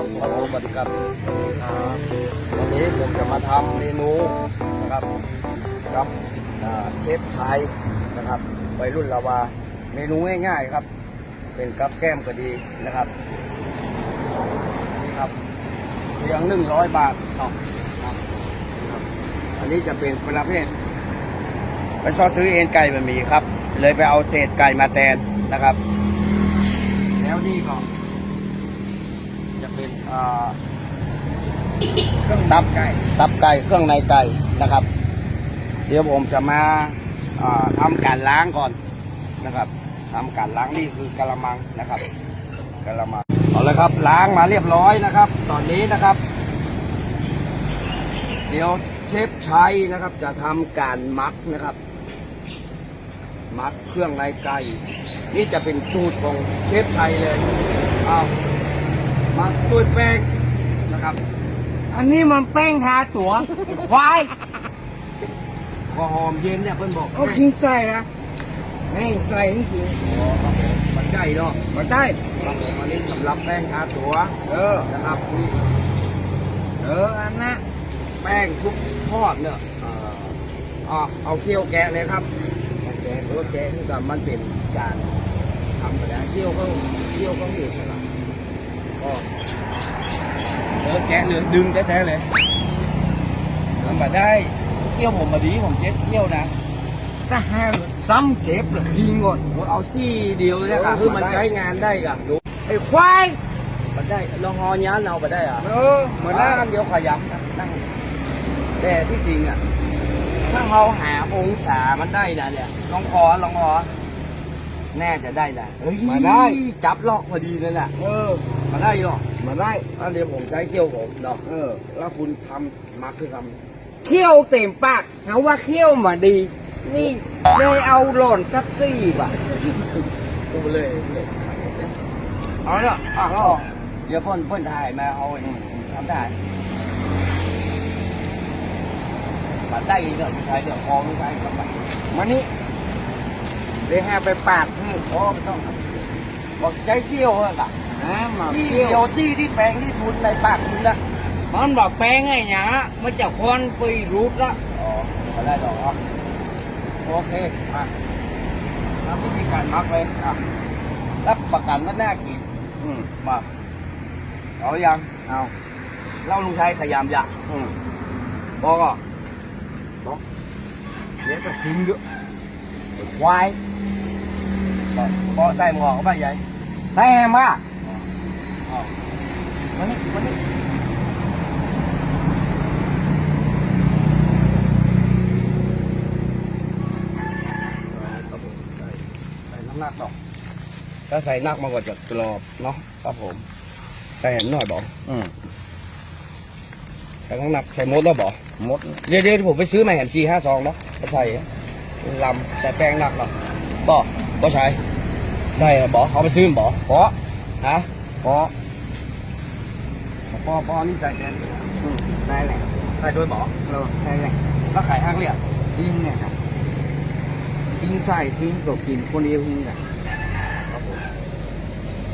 ครับผมสวัสดีครับวันนี้ผมจะมาทำเมนูนะครับกับเชฟชายนะครับวัยรุ่นลาวา เมนูง่ายๆครับ เป็นกับแก้มก็ดีนะครับนี่ครับเพียงหนึ่งร้อยบาทอาครับอันนี้จะเป็นประเภทไปซอซื้อเอ็นไก่มันมีครับ เลยไปเอาเศษไก่มาแทนนะครับ แล้วนี่ก็ เป็นอ่าเครื่องตับไก่ตับไก่เครื่องในไก่นะครับ เดี๋ยวผมจะมาอ่าทำการล้างก่อนนะครับทำการล้างนี่คือกะละมังนะครับกะละมังเอาละครับล้างมาเรียบร้อยนะครับ ตอนนี้นะครับ เดี๋ยวเชฟชัยนะครับ จะทำการมักนะครับ มักเครื่องในไก่ นี่จะเป็นสูตรของเชฟชัยเลยเอา มาด้วยแป้งนะครับอันนี้มันแป้งทาตัวควายพอหอมเย็นเนี่ยเพิ่นบอกเอากินใส่นะแม่งใส่นี่กินอ๋อครับผมมันใจเนาะมาได้ครับผมอันนี้สำหรับแป้งทาตัว เออนะครับนี่เอออันน่ะแป้งทุกทอดเนี่ยเอ่ออ่าเอาเคี่ยวแกะเลยครับแกะตัวแกะนี่ก็มันเป็นการทำไปแล้วเคี่ยวก็เคี่ยวก็มีครับก็ เออแกะเลยดึงแท้ๆเลยทำมาได้เคี่ยวผมมาดีผมเช็ดเคี่ยวนะถ้าแห้ซ้ำเก็บเลยทิ้งหมดผมเอาซี่เดียวเลยค่ะคือมันใช้งานได้กับดูไอ้ควายมันได้ลองหอย้านเอาไปได้อะเออเหมือนนั่งเดียวขยับนะนั่งแต่ที่จริงอะถ้าเราหาองศามันได้นะเนี่ยลองคอลองคอ แน่จะได้นะเฮ้ยมาได้ จับลอกพอดีเลยน่ะเออ มาได้หรอกมาได้อันเดี๋ยวผมใช้เกี้ยวผมเนาะเออ แล้วคุณทำมักคือทเคี่ยวเต็มปากเขาว่าเคี่ยวมาดี นี่ได้เอาหล่นสักสี่บาทำกูเลยเอาเนาะอะก็เดี๋ยวเพ่นเพ่นถ่ายมาเอาเองทำได้มาได้เนาะใช้เดี๋ยวคอไม่ใช้กับมันมานี่ เดี๋ยวให้ไปปาดให้โอ้ไม่ต้องครับบอกใช้เที่ยวเหรอกะนะมาที่เคี่ยวเดียวที่ที่แปลงที่สุดในปากคุณนะมันบอกแป้งไงหยามันจะควันไปรูดละอ๋อมาได้หรออะโอเคอะทำวิธีการมักเลยอะรับประกันว่าน่ากินอืมมาเอายังเอาเล่าลุงชัยขยามยะอืมบอกอะเดี๋ยวก็ทิ้งเยอะควาย บอกบอกใส่หมวกเข้าไปใหญ่แต้มอะอ๋อมานี่มานี่ใส่น้ำหนักดอกถ้าใส่นักมันก็จะกรอบเนาะครับผมใส่เห็นหน่อยบอกอืมใส่น้ำหนักใส่มดแล้วบอกมดเดี๋ยวเดี๋ยวผมไปซื้อมาเห็นสี่ห้าซองเนาะไปใส่ลำใส่แป้งหนักเนาะบอก ก็ใช่ได้เหรอบอกเอาไปซื้อมาบอกเพราะฮะเพราะปอปอนี่ใส่แป้งอืมได้แหละใส่ด้วยบอกเออได้แหละแล้วขายห้างเรียกทิ้งเนี่ยครับทิ้งใส่ทิ้งก็กินคนเดียวทิ้งกันครับผม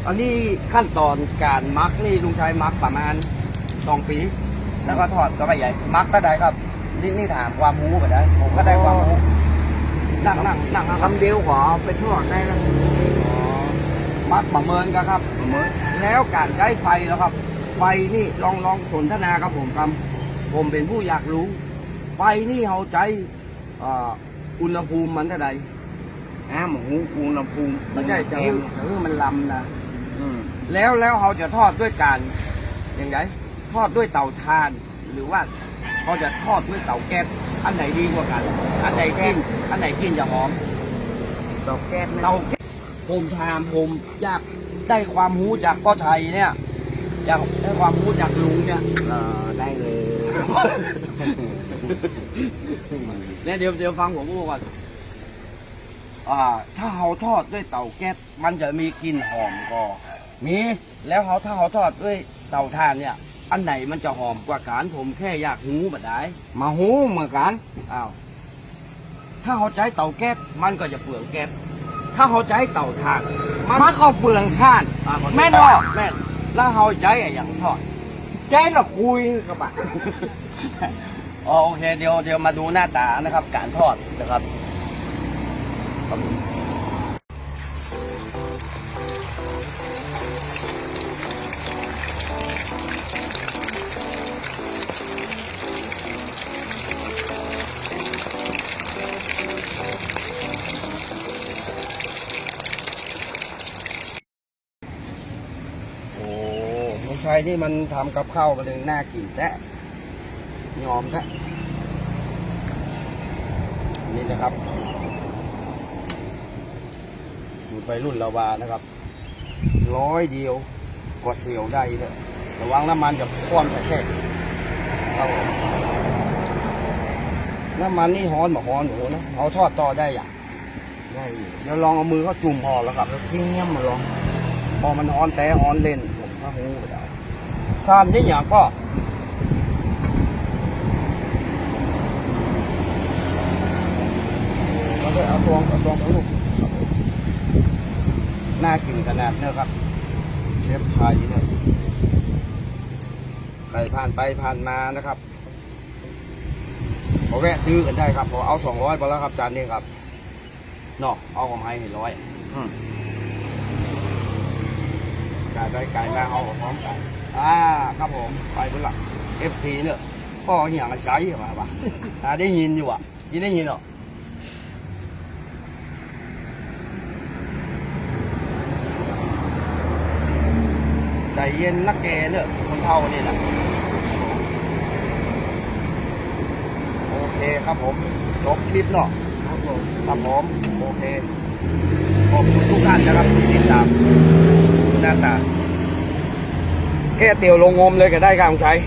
อันนี้ขั้นตอนการมักนี่ลุงชัยมักประมาณสองปี แล้วก็ทอดก็ไม่ใหญ่ มักก็ได้ครับนี่นี่ถามความรู้ไปได้ ผมก็ได้ความรู้ นั่งนั่งนั่งครับคำเดียวขอไปทอดได้แล้วมักประเมินกันครับเหมือนแล้วการใช้ไฟแล้วครับ ไฟนี่ลองลองสนทนาครับผมครับผมเป็นผู้อยากรู้ ไฟนี่เขาใช้อ่าอุณหภูมิมันเท่าใดน้ำหมูอุณหภูมิไม่ใช่จะให้จะให้มันลำนะอืมแล้วแล้วเขาจะทอดด้วยการอย่างไรทอดด้วยเตาถ่าน หรือว่าเขาจะทอดด้วยเตาแก๊ส อันไหนดีกว่ากัน อันไหนกิน อันไหนกินจะหอม ดอกแก้มเตาแก๊สผมถามผมอยากได้ความรู้จากพ่อชัยเนี่ย อยากได้ความรู้จากลุงเนี่ย เออได้เลย เนี่ยเดี๋ยวเดี๋ยวฟังผมพูดก่อน อ่า ถ้าเขาทอดด้วยเตาแก๊สมันจะมีกลิ่นหอมก่อมี แล้วเขาถ้าเขาทอดด้วยเตาถ่านเนี่ย อันไหนมันจะหอมกว่ากันผมแค่อยากหูบัดได้มาหูเหมือนกันอ้าวถ้าเขาใช้เตาแก๊สมันก็จะเปลืองแก๊สถ้าเขาใช้เตาถ่านมันก็เปลืองท่านอ่าขอโทษแม่นบ่แม่นแล้วเฮาใจอะอย่างทอดใจเราคุยกับอะอ๋อโอเคเดี๋ยวเดี๋ยวมาดูหน้าตานะครับ การทอดนะครับครับ นี่มันทำกับข้าวมาเลยน่ากินแท้ยอมแท้นี่นะครับสูตรไปรุ่นละวานะครับ ร้อยเดียวกดเสียวได้เลยระวังน้ำมันจะคว่ำแต่แค่ครับน้ำมันนี่ฮ้อนแบบฮ้อนโอ้โหนะเอาทอดต่อได้อย่างได้อยู่เดี๋ยวลองเอามือเขาจุ่มพอแล้วครับแล้วทิ้งเงี้ยมาลองพอมันฮ้อนแต่ฮ้อนเล่นผมก็หูไปได้ซามนี่อย่างก็เราได้เอาตว งเอาตวงเอาลูกครับผมน่ากินขนาดเนี้ยครับ เชฟชัยเนี่ยใครผ่านไปผ่านมานะครับขอแวะซื้อกันได้ครับผมเอาสองร้อยไปแล้วครับจานนี้ครับเนาะเอาของไฮร้อยจ่ายไปไก่มาเอาของพร้อมกัน อ่าครับผมไปบนหลังเอฟซีเนี่ยพ่อเหี่ยงใช้มาปะอ่าได้ยินอยู่อะยินได้ยินเหรอใจเย็นนักแกเนอะคนเท่านี่แหละโอเคครับผมจบคลิปเนาะครับผมครับผมโอเคขอบคุณทุกท่านนะครับที่ติดตามหน้าตา แค่เตียวลงงมเลยก็ได้ครับคุณชัย